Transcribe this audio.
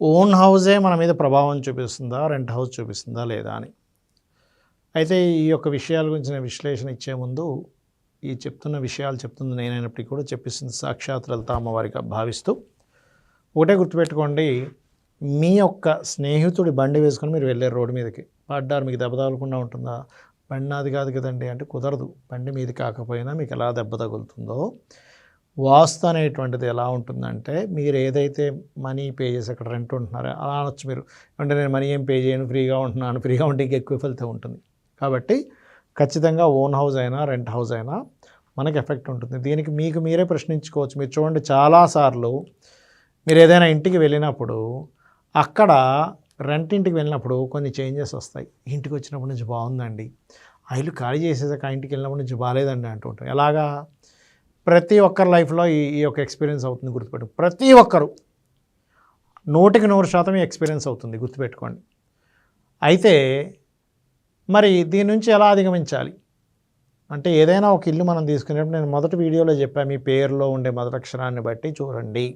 Own హౌజే మన మీద ప్రభావం చూపిస్తుందా? రెంట్ హౌస్ చూపిస్తుందా లేదా అని. అయితే ఈ యొక్క విషయాల గురించిన విశ్లేషణ ఇచ్చే ముందు ఈ చెప్తున్న విషయాలు చెప్తుంది నేనైనప్పటికీ కూడా చెప్పిస్తుంది సాక్షాత్ లలిత అమ్మవారిగా భావిస్తూ ఒకటే గుర్తుపెట్టుకోండి మీ యొక్క స్నేహితుడి బండి వేసుకొని మీరు వెళ్ళారు రోడ్డు మీదకి. పడ్డారు మీకు దెబ్బ తగలకుండా ఉంటుందా? బండి నాది కాదు కదండి అంటే కుదరదు. బండి మీది కాకపోయినా మీకు ఎలా దెబ్బ తగులుతుందో వాస్తు అనేటువంటిది ఎలా ఉంటుందంటే మీరు ఏదైతే మనీ పే చేసి అక్కడ రెంట్ ఉంటున్నారో అలా అనొచ్చు మీరు. అంటే నేను మనీ ఏం పే చేయను ఫ్రీగా ఉంటున్నాను ఫ్రీగా ఉంటే ఎక్కువ ఫలితం ఉంటుంది. కాబట్టి ఖచ్చితంగా ఓన్ హౌస్ అయినా రెంట్ హౌస్ అయినా మనకి ఎఫెక్ట్ ఉంటుంది. దీనికి మీకు మీరే ప్రశ్నించుకోవచ్చు. మీరు చూడండి చాలాసార్లు మీరు ఏదైనా ఇంటికి వెళ్ళినప్పుడు అక్కడ రెంట్ ఇంటికి వెళ్ళినప్పుడు కొన్ని చేంజెస్ వస్తాయి. ఇంటికి వచ్చినప్పటి నుంచి బాగుందండి. ఆ ఇల్లు ఖాళీ చేసేసాక ఇంటికి వెళ్ళినప్పటి నుంచి బాగాలేదండి అంటూ ఎలాగా? ప్రతి ఒక్కరి లైఫ్లో ఈ ఈ యొక్క ఎక్స్పీరియన్స్ అవుతుంది గుర్తుపెట్టు. ప్రతి ఒక్కరు నూటికి నూరు శాతం ఈ ఎక్స్పీరియన్స్ అవుతుంది గుర్తుపెట్టుకోండి. అయితే మరి దీని నుంచి ఎలా అధిగమించాలి? అంటే ఏదైనా ఒక ఇల్లు మనం తీసుకునేటప్పుడు నేను మొదటి వీడియోలో చెప్పాను మీ పేరులో ఉండే మొదటి అక్షరాన్ని బట్టి చూడండి.